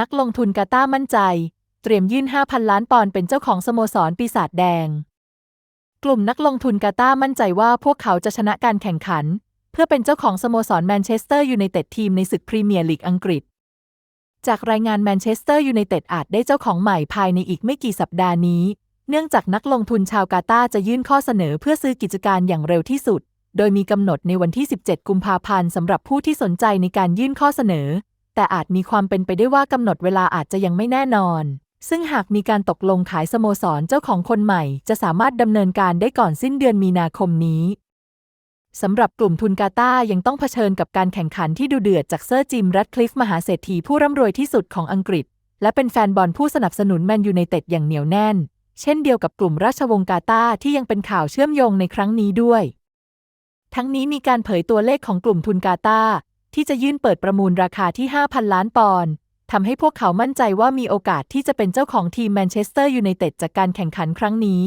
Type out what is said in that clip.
นักลงทุนกาตามั่นใจ เตรียมยื่น 5,000 ล้านปอนด์เป็นเจ้าของสโมสรปีศาจแดง กลุ่มนักลงทุนกาตามั่นใจว่าพวกเขาจะชนะการแข่งขัน เพื่อเป็นเจ้าของสโมสรแมนเชสเตอร์ยูไนเต็ดทีมในศึกพรีเมียร์ลีกอังกฤษ จากรายงานแมนเชสเตอร์ยูไนเต็ดอาจได้เจ้าของใหม่ภายในอีกไม่กี่สัปดาห์นี้ เนื่องจากนักลงทุนชาวกาตาจะยื่นข้อเสนอเพื่อซื้อกิจการอย่างเร็วที่สุด โดยมีกำหนดในวันที่ 17 กุมภาพันธ์สำหรับผู้ที่สนใจในการยื่นข้อเสนอ แต่อาจมีความเป็นไปได้ว่ากำหนดเวลาอาจจะยังไม่แน่นอน ซึ่งหากมีการตกลงขายสโมสรเจ้าของคนใหม่ จะสามารถดำเนินการได้ก่อนสิ้นเดือนมีนาคมนี้สำหรับกลุ่มทุนกาตายังต้องเผชิญกับการแข่งขันที่ดุเดือดจากเซอร์จิมแรดคลิฟมหาเศรษฐีผู้ร่ำรวยที่สุดของอังกฤษ และเป็นแฟนบอลผู้สนับสนุนแมนยูไนเต็ดอย่างเหนียวแน่น เช่นเดียวกับกลุ่มราชวงศ์กาตาที่ยังเป็นข่าวเชื่อมโยงในครั้งนี้ด้วย ทั้งนี้มีการเผยตัวเลขของกลุ่มทุนกาตา ที่จะยื่นเปิดประมูลราคาที่ 5,000 ล้านปอนด์ทำให้พวกเขามั่นใจว่ามีโอกาสที่จะเป็นเจ้าของทีมแมนเชสเตอร์ยูไนเต็ดจากการแข่งขันครั้งนี้